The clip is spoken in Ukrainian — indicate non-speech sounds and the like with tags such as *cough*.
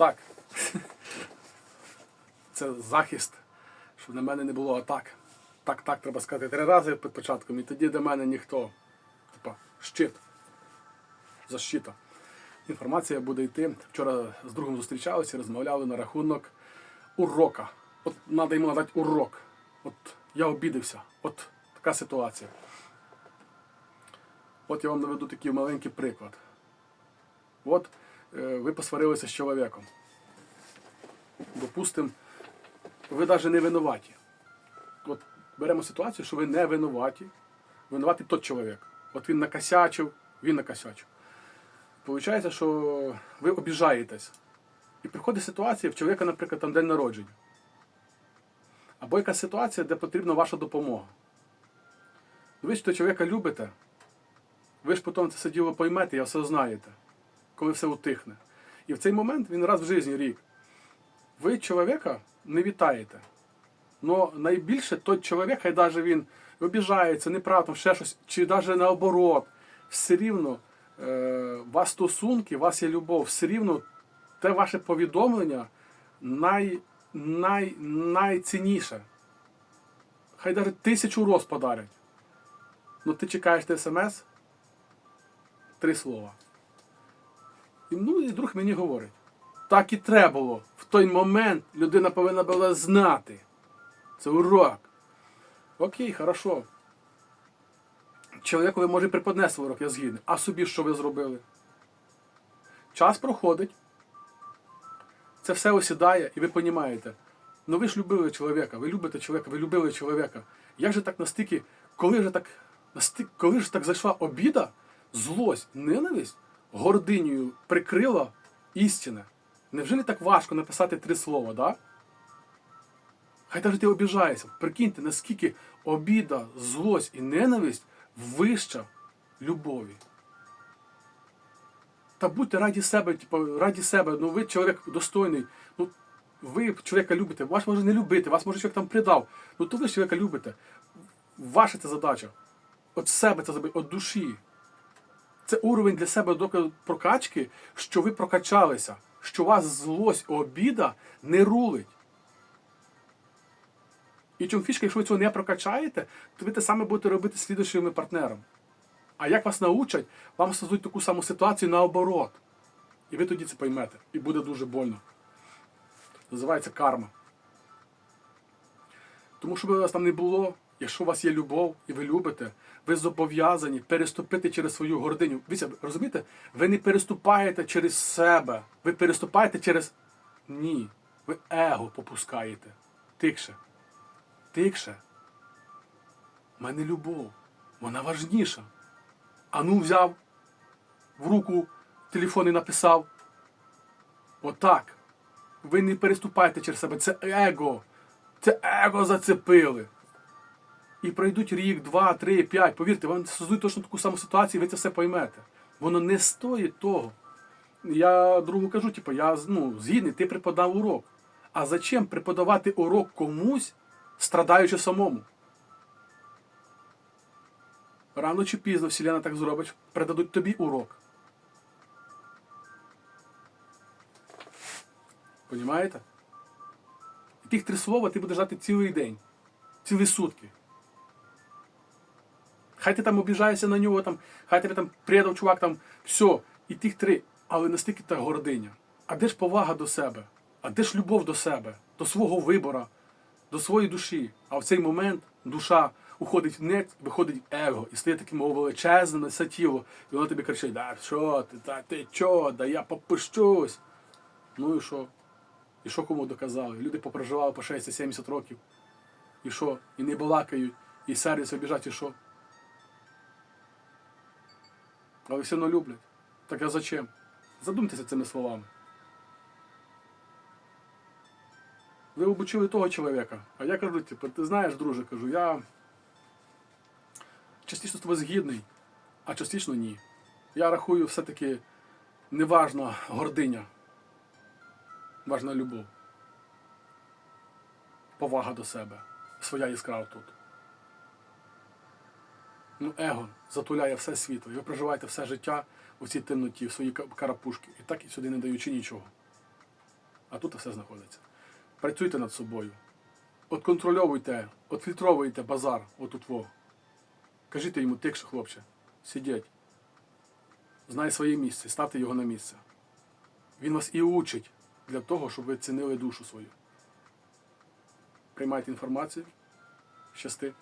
Так. *laughs* Це захист, щоб на мене не було атак. Так, так, треба сказати три рази під початком, і тоді до мене ніхто. Типа, щит. Защита. Інформація буде йти. Вчора з другом зустрічалися, розмовляли на рахунок урока. От треба йому надати урок. От я обідався. От така ситуація. От я вам наведу такий маленький приклад. От е, ви посварилися з чоловіком. Допустим, ви навіть не винуваті. От беремо ситуацію, що ви не винуваті. Винуватий тот чоловік. От він накосячив, він накосячив. Получається, що ви обіжаєтесь. І приходить ситуація, в чоловіка, наприклад, там день народження. Або якась ситуація, де потрібна ваша допомога. Ви ж того чоловіка любите, ви ж потім це все діло поймете і все знаєте, коли все утихне. І в цей момент він раз в житті рік. Ви чоловіка не вітаєте. Но найбільше той чоловік, хай навіть він обіжається, неправда, ще щось, чи навіть наоборот, все рівно е, вас стосунки, у вас є любов, все рівно те ваше повідомлення най, най, найцінніше. Хай навіть тисячу роз подарять. Ну ти чекаєш те смс, три слова. Ну, і друг мені говорить. Так і треба було. В той момент людина повинна була знати. Це урок. Окей, хорошо. Чоловікові може преподнести урок, я згідний. А собі що ви зробили? Час проходить. Це все осідає, і ви розумієте. Ну ви ж любили чоловіка, ви любите чоловіка, ви любили чоловіка. Як же так настільки, коли ж так, настільки, коли ж так зайшла обіда, злость, ненависть гординею прикрила істине. Невже не так важко написати три слова, да? Хай навіть ти обіжаєшся. Прикиньте, наскільки обіда, злость і ненависть вища любові. Та будьте раді себе, типу, раді себе, ну ви чоловік достойний. Ну, ви чоловіка любите, вас може не любити, вас може чоловік там придав. Ну то ви чоловіка любите. Ваша це задача. От себе це зробити, от душі. Це уровень для себе доказу прокачки, що ви прокачалися, що вас злость, обіда не рулить. І чому фішка, якщо ви цього не прокачаєте, то ви те саме будете робити з слідуючими партнером. А як вас научать, вам создадуть таку саму ситуацію наоборот. І ви тоді це поймете. І буде дуже больно. Називається карма. Тому що би у вас там не було, якщо у вас є любов і ви любите, ви зобов'язані переступити через свою гординю. Ви розумієте? Ви не переступаєте через себе. Ви переступаєте через. Ні. Ви его попускаєте. Тикше. Тикше. У мене любов. Вона важніша. А ну взяв в руку телефон і написав. Отак. Ви не переступайте через себе. Це его. Це его зацепили. І пройдуть рік, два, три, п'ять. Повірте, вам создадуть точно таку саму ситуацію, і ви це все поймете. Воно не стоїть того. Я другу кажу, типу, я ну, згідний, ти преподав урок. А зачем преподавати урок комусь, страдаючи самому? Рано чи пізно Вселена так зробить, передадуть тобі урок. Понімаєте? Тих три слова ти будеш дати цілий день, цілі сутки. Хай ти там обіжаєшся на нього, там, хай тебе там предав чувак, там, все, і тих три, але настільки та гординя. А де ж повага до себе? А де ж любов до себе, до свого вибора, до своєї душі? А в цей момент душа уходить в нет, виходить его і стає таким величезним на тіло. І воно тобі кричить, да що ти, та ти чо, да я попущусь. Ну і що? І що кому доказали? Люди попроживали по 60-70 років. І що? І не балакають, і сердяться, біжать, і що? Але все одно люблять. Так а зачем? Задумайтеся цими словами. Ви обучили того чоловіка. А я кажу, типу, ти знаєш, друже, кажу, я частіше з тобою згідний, а частіше ні. Я рахую, все-таки неважна гординя, важна любов. Повага до себе. Своя іскра тут. Ну, его затуляє все світло. І ви проживаєте все життя у цій темноті, в своїй ка- карапушці. І так і сюди не даючи нічого. А тут все знаходиться. Працюйте над собою. От контрольовуйте, от фільтровуйте базар, отут во. Кажіть йому тихше, хлопче, сидіть. Знай своє місце, ставте його на місце. Він вас і учить для того, щоб ви цінили душу свою. Приймайте інформацію. Щасти.